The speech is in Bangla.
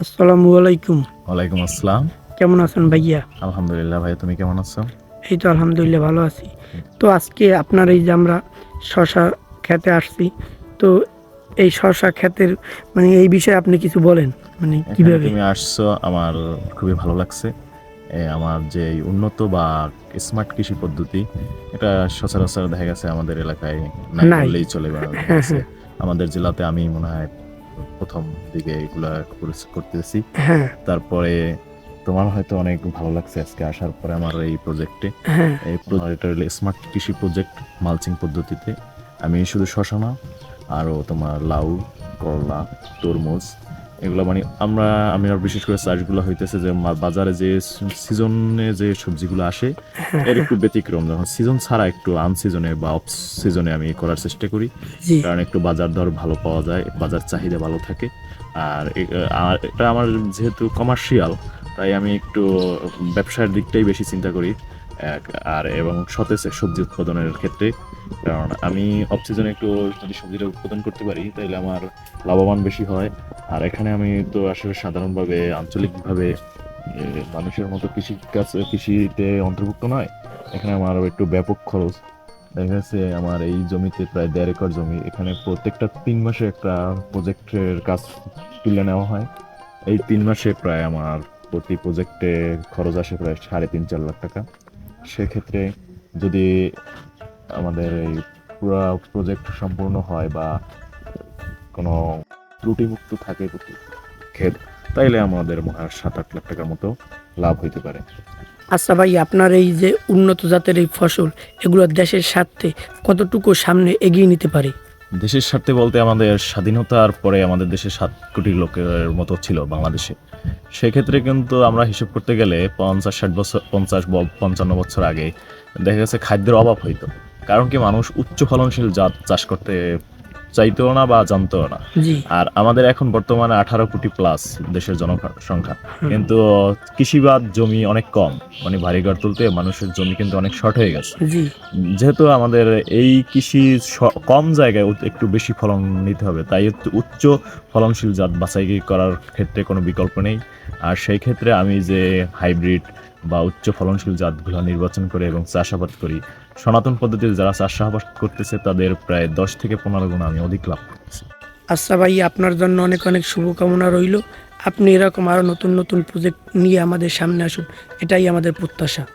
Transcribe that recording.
আসসালামু আলাইকুম। ওয়ালাইকুম আসসালাম। কেমন আছেন ভাইয়া? আলহামদুলিল্লাহ ভাই তুমি কেমন আছো? এই তো আলহামদুলিল্লাহ ভালো আছি। তো আজকে আপনার এই যে আমরা শশা খেতে আসছি তো এই শশা ক্ষেতের মানে এই বিষয়ে আপনি কিছু বলেন মানে কীভাবে? তুমি আসছো আমার খুবই ভালো লাগছে। আমার যে উন্নত বা স্মার্ট কৃষি পদ্ধতি এটা সচরাচর দেখা গেছে আমাদের এলাকায় নাই নাই। চলে আমাদের জেলাতে আমি মনে হয় প্রথম দিকে এগুলা করতেছি। হ্যাঁ। তারপরে তোমার হয়তো অনেক ভালো লাগছে আজকে আসার পরে আমার এই প্রজেক্টে হ্যাঁ। এই প্রজেক্টটা এটা হলো স্মার্ট কৃষি প্রজেক্ট মালচিং পদ্ধতিতে। আমি শুধু শশা না আরও তোমার লাউ করলা তরমুজ এগুলো মানে আমরা আমি আর বিশেষ করে চাষগুলো হইতেছে যে বাজারে যে সিজনে যে সবজিগুলো আসে এর একটু ব্যতিক্রম। যখন সিজন ছাড়া একটু আনসিজনে বা অফ সিজনে আমি করার চেষ্টা করি। কারণ একটু বাজার দর ভালো পাওয়া যায় বাজার চাহিদা ভালো থাকে। আর এটা আমার যেহেতু কমার্শিয়াল তাই আমি একটু ব্যবসার দিকটাই বেশি চিন্তা করি। আর এবং সতেজ সবজি উৎপাদনের ক্ষেত্রে। কারণ আমি অফ সিজনে একটু যদি সবজিটা উৎপাদন করতে পারি তাহলে আমার লাভবান বেশি হয়। আর এখানে আমি তো আসলে সাধারণভাবে আঞ্চলিকভাবে মানুষের মতো কৃষি কাজ, কৃষিতে অন্তর্ভুক্ত নয়। এখানে আমার একটু ব্যাপক খরচ। দেখা যাচ্ছে আমার এই জমিতে প্রায় দেড় একর জমি। এখানে প্রত্যেকটা তিন মাসে একটা প্রজেক্টের কাজ তুলে নেওয়া হয়। এই তিন মাসে প্রায় আমার প্রতি প্রজেক্টে খরচ আসে প্রায় সাড়ে তিন, চার লাখ টাকা। সেক্ষেত্রে যদি আমাদের এই পুরো প্রজেক্ট সম্পূর্ণ হয় বা কোনো ত্রুটিমুক্ত থাকে ক্ষেত তাইলে আমাদের মনে হয় সাত আট লাখ টাকার মতো লাভ হইতে পারে। আচ্ছা ভাই আপনার এই যে উন্নত জাতের এই ফসল এগুলো দেশের স্বার্থে কতটুকু সামনে এগিয়ে নিতে পারে? দেশের স্বার্থে বলতে আমাদের স্বাধীনতার পরে আমাদের দেশে সাত কোটি লোকের মতো ছিল বাংলাদেশে। সেক্ষেত্রে কিন্তু আমরা হিসেব করতে গেলে পঞ্চাশ, ষাট বছর, পঞ্চাশ পঞ্চান্ন বছর আগে দেখা গেছে খাদ্যের অভাব হইতো। কারণ কি মানুষ উচ্চ ফলনশীল জাত চাষ করতে চাইতো না বা জানতো না। আর আমাদের এখন বর্তমানে আঠারো কোটি প্লাস দেশের জনসংখ্যা। কিন্তু কৃষিবাদ জমি অনেক কম। মানে ভারী ঘর তুলতে মানুষের জমি কিন্তু অনেক শর্ট হয়ে গেছে। যেহেতু আমাদের এই কৃষি কম জায়গায় একটু বেশি ফলন নিতে হবে তাই উচ্চ ফলনশীল জাত বাছাই করার ক্ষেত্রে কোনো বিকল্প নেই। আর সেই ক্ষেত্রে আমি যে হাইব্রিড বা উচ্চ ফলনশীল জাতগুলো নির্বাচন করে এবং চাষাবাদ করি। সনাতন পদ্ধতিতে যারা চাষাবাদ করতেছে, তাদের প্রায় দশ থেকে পনেরো গুণ আমি অধিক লাভ করতেছি। আচ্ছা ভাই, আপনার জন্য অনেক অনেক শুভকামনা রইল। আপনি এরকম আরও নতুন নতুন প্রজেক্ট নিয়ে আমাদের সামনে আসুন। এটাই আমাদের প্রত্যাশা।